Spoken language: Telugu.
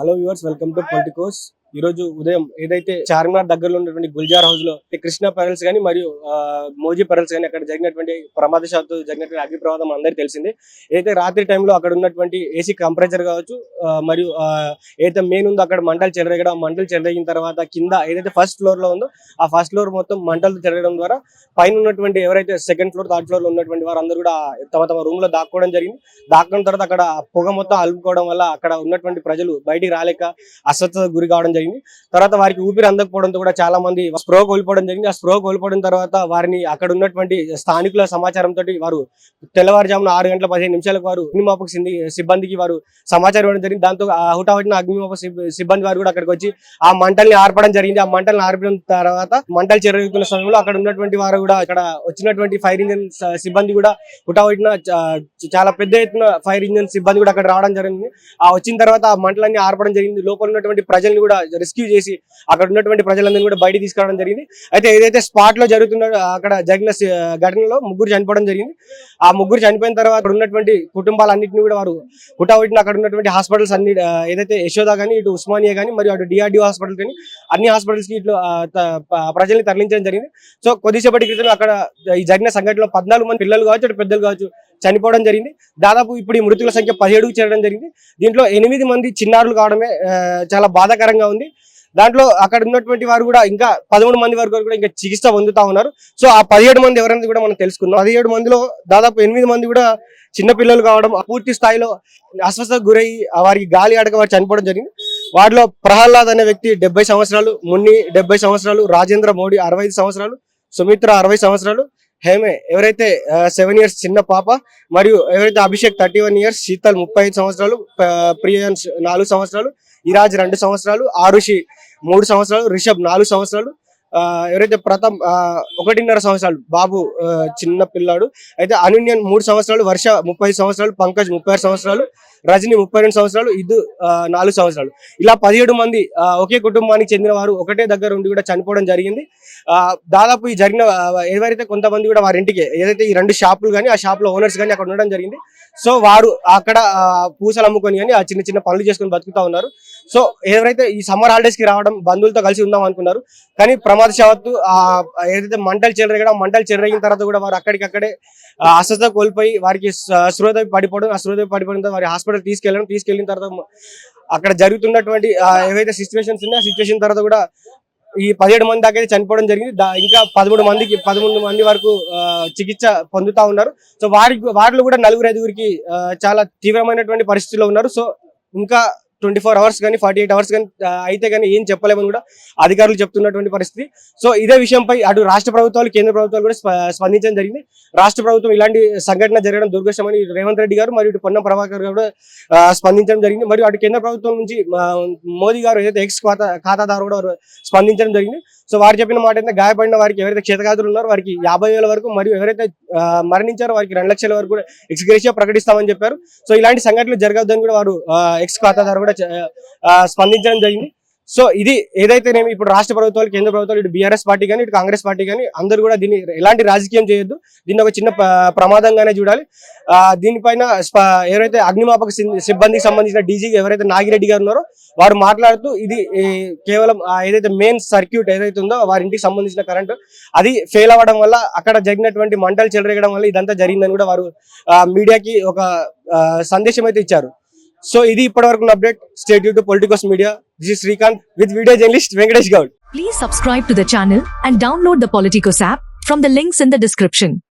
Hello viewers welcome to politicos. ఈ రోజు ఉదయం ఏదైతే చార్మినార్ దగ్గరలో ఉన్నటువంటి గుల్జార్ హౌస్లో కృష్ణ పెరల్స్ కానీ మరియు మోజీ పెరల్స్ కానీ అక్కడ జరిగినటువంటి ప్రమాదశాత్తు జరిగినటువంటి అగ్ని ప్రమాదం అందరికీ తెలిసింది. ఏదైతే రాత్రి టైంలో అక్కడ ఉన్నటువంటి ఏసీ కంప్రెసర్ కావచ్చు మరియు ఏదైతే మెయిన్ ఉందో అక్కడ మంటలు చెలరేగడం మంటలు చెలరేగిన తర్వాత కింద ఏదైతే ఫస్ట్ ఫ్లోర్లో ఉందో ఆ ఫస్ట్ ఫ్లోర్ మొత్తం మంటలు చెలరగడం ద్వారా పైన ఉన్నటువంటి ఎవరైతే సెకండ్ ఫ్లోర్ థర్డ్ ఫ్లోర్లో ఉన్నటువంటి వారందరూ కూడా తమ తమ రూమ్లో దాక్కోవడం జరిగింది. దాక్కున్న తర్వాత అక్కడ పొగ మొత్తం అలుపుకోవడం వల్ల అక్కడ ఉన్నటువంటి ప్రజలు బయటికి రాలేక అస్వస్థత గురి కావడం జరిగింది. తర్వాత వారికి ఊపిరి అందకపోవడంతో కూడా చాలా మంది స్ప్రో కోల్పోవడం జరిగింది. ఆ స్ప్రో కోల్పోవడం తర్వాత వారిని అక్కడ ఉన్నటువంటి స్థానికుల సమాచారంతో వారు తెల్లవారుజామున ఆరు గంటల పదిహేను నిమిషాలకు వారు అగ్నిమాపక సిబ్బందికి వారు సమాచారం ఇవ్వడం జరిగింది. దాంతో ఆ హుటాహుటిన అగ్నిమాపక సిబ్బంది వారు కూడా అక్కడికి వచ్చి ఆ మంటల్ని ఆర్పడం జరిగింది. ఆ మంటల్ని ఆర్పడం తర్వాత మంటలు చెరుగుతున్న సమయంలో అక్కడ ఉన్నటువంటి వారు కూడా అక్కడ వచ్చినటువంటి ఫైర్ ఇంజన్ సిబ్బంది కూడా హుటాహుటిన చాలా పెద్ద ఎత్తున ఫైర్ ఇంజన్ సిబ్బంది కూడా అక్కడ రావడం జరిగింది. ఆ వచ్చిన తర్వాత ఆ మంటలన్నీ ఆర్పడం జరిగింది. లోపల ఉన్నటువంటి ప్రజల్ని కూడా రెస్క్యూ చేసి అక్కడ ఉన్నటువంటి ప్రజలందరినీ కూడా బయట తీసుకురావడం జరిగింది. అయితే ఏదైతే స్పాట్లో జరుగుతున్న అక్కడ జరిగిన ఘటనలో ముగ్గురు చనిపోవడం జరిగింది. ఆ ముగ్గురు చనిపోయిన తర్వాత అక్కడ ఉన్నటువంటి కుటుంబాలన్నింటినీ కూడా వారు హుటాహుటిన అక్కడ ఉన్నటువంటి హాస్పిటల్స్ అన్ని ఏదైతే యశోద కానీ ఇటు ఉస్మానియా కానీ మరియు అటు డిఆర్డిఓ హాస్పిటల్ కానీ అన్ని హాస్పిటల్స్కి ఇట్లా ప్రజల్ని తరలించడం జరిగింది. సో కొద్దిసేపటి క్రితం అక్కడ ఈ జరిగిన సంఘటనలో పద్నాలుగు మంది పిల్లలు కావచ్చు అటు పెద్దలు కావచ్చు చనిపోవడం జరిగింది. దాదాపు ఇప్పుడు ఈ మృతుల సంఖ్య పదిహేడుకు చేరడం జరిగింది. దీంట్లో ఎనిమిది మంది చిన్నారులు కావడమే చాలా బాధాకరంగా ఉంది. దాంట్లో అక్కడ ఉన్నటువంటి వారు కూడా ఇంకా పదమూడు మంది వరకు కూడా ఇంకా చికిత్స పొందుతా ఉన్నారు. సో ఆ పదిహేడు మంది ఎవరైనా కూడా మనం తెలుసుకుందాం. పదిహేడు మందిలో దాదాపు ఎనిమిది మంది కూడా చిన్న పిల్లలు కావడం పూర్తి స్థాయిలో అస్వస్థకు గురై వారికి గాలి ఆడక వారు చనిపోవడం జరిగింది. వాటిలో ప్రహ్లాద్ అనే వ్యక్తి డెబ్బై సంవత్సరాలు మున్ని డెబ్బై సంవత్సరాలు రాజేంద్ర మోడీ అరవై ఐదు సంవత్సరాలు సుమిత్ర అరవై సంవత్సరాలు హేమే ఎవరైతే సెవెన్ ఇయర్స్ చిన్న పాప మరియు ఎవరైతే Abhishek thirty one years Sheetal ముప్పై ఐదు సంవత్సరాలు ప్రియాన్స్ నాలుగు సంవత్సరాలు ఇరాజ్ రెండు సంవత్సరాలు ఆరుషి మూడు సంవత్సరాలు రిషబ్ నాలుగు సంవత్సరాలు ఎవరైతే ప్రథమ్ ఒకటిన్నర సంవత్సరాలు బాబు చిన్న పిల్లాడు అయితే అనున్యన్ మూడు సంవత్సరాలు వర్ష ముప్పై సంవత్సరాలు పంకజ్ ముప్పై సంవత్సరాలు రజని ముప్పై రెండు సంవత్సరాలు ఇద్దు నాలుగు సంవత్సరాలు. ఇలా పదిహేడు మంది ఒకే కుటుంబానికి చెందిన వారు ఒకటే దగ్గర ఉండి కూడా చనిపోవడం జరిగింది. ఆ, దాదాపు ఈ జరిగిన ఎవరైతే కొంతమంది కూడా వారి ఇంటికి ఏదైతే ఈ రెండు షాపులు కానీ ఆ షాప్లో ఓనర్స్ కానీ అక్కడ ఉండడం జరిగింది. సో వారు అక్కడ పూసలు అమ్ముకొని కానీ ఆ చిన్న చిన్న పనులు చేసుకొని బతుకుతా ఉన్నారు. సో ఎవరైతే ఈ సమ్మర్ హాలిడేస్కి రావడం బంధువులతో కలిసి ఉందాం అనుకున్నారు కానీ ప్రమాదశావత్తు ఆ ఏదైతే మంటలు చెలరేగడం మంటలు చెలరేగిన తర్వాత కూడా వారు అక్కడికక్కడే అస్వస్థ కోల్పోయి వారికి స్పృహ పడిపోవడం ఆ స్పృహ పడిపోయిన తర్వాత వారి హాస్పిటల్ తీసుకెళ్ళడం తీసుకెళ్ళిన తర్వాత అక్కడ జరుగుతున్నటువంటి ఏవైతే సిచ్యువేషన్స్ ఉన్నాయో సిచ్యువేషన్ తర్వాత కూడా ఈ పదిహేడు మంది దాకా చనిపోవడం జరిగింది. ఇంకా పదమూడు మందికి పదమూడు మంది వరకు చికిత్స పొందుతా ఉన్నారు. సో వారికి వారిలో కూడా నలుగురు ఐదుగురికి చాలా తీవ్రమైనటువంటి పరిస్థితుల్లో ఉన్నారు. సో ఇంకా ట్వంటీ ఫోర్ అవర్స్ కానీ ఫార్టీ ఎయిట్ అవర్స్ కానీ అయితే కానీ ఏం చెప్పలేమని కూడా అధికారులు చెప్తున్నటువంటి పరిస్థితి. సో ఇదే విషయంపై అటు రాష్ట్ర ప్రభుత్వాలు కేంద్ర ప్రభుత్వాలు కూడా స్పందించడం జరిగింది. రాష్ట్ర ప్రభుత్వం ఇలాంటి సంఘటన జరగడం దుర్గష్టమని రేవంత్ రెడ్డి గారు మరియు ఇటు పొన్నం ప్రభాకర్ గారు కూడా స్పందించడం జరిగింది. మరియు అటు కేంద్ర ప్రభుత్వం నుంచి మోదీ గారు ఏదైతే ఎక్స్ ఖాతా ఖాతాదారు కూడా స్పందించడం జరిగింది. సో వారు చెప్పిన మాట అయితే గాయపడిన వారికి ఎవరైతే క్షేతగాతులు ఉన్నారో వారికి యాభై వేల వరకు మరియు ఎవరైతే మరణించారో వారికి రెండు లక్షల వరకు కూడా ఎక్స్గ్రేషియా ప్రకటిస్తామని చెప్పారు. సో ఇలాంటి సంఘటనలు జరగవద్దని కూడా వారు ఎక్స్ ఖాతాదారు కూడా స్పందించడం జరిగింది. సో ఇది ఏదైతేనేమి ఇప్పుడు రాష్ట్ర ప్రభుత్వాలు కేంద్ర ప్రభుత్వాలు ఇటు బీఆర్ఎస్ పార్టీ కానీ ఇటు కాంగ్రెస్ పార్టీ కానీ అందరూ కూడా దీన్ని ఎలాంటి రాజకీయం చేయొద్దు. దీన్ని ఒక చిన్న ప్రమాదంగానే చూడాలి. దీనిపైన ఎవరైతే అగ్నిమాపక సిబ్బందికి సంబంధించిన డీజీ ఎవరైతే నాగిరెడ్డి గారు ఉన్నారో వారు మాట్లాడుతూ ఇది కేవలం ఏదైతే మెయిన్ సర్క్యూట్ ఏదైతే ఉందో వారి ఇంటికి సంబంధించిన కరెంటు అది ఫెయిల్ అవ్వడం వల్ల అక్కడ జరిగినటువంటి మంటలు చెలరేగడం వల్ల ఇదంతా జరిగిందని కూడా వారు మీడియాకి ఒక సందేశం అయితే ఇచ్చారు. సో ఇది ఇప్పటివరకు update state to politicos media this is Srikanth with video journalist Venkatesh Goud Please subscribe to the channel and download the Politicos app from the links in the description.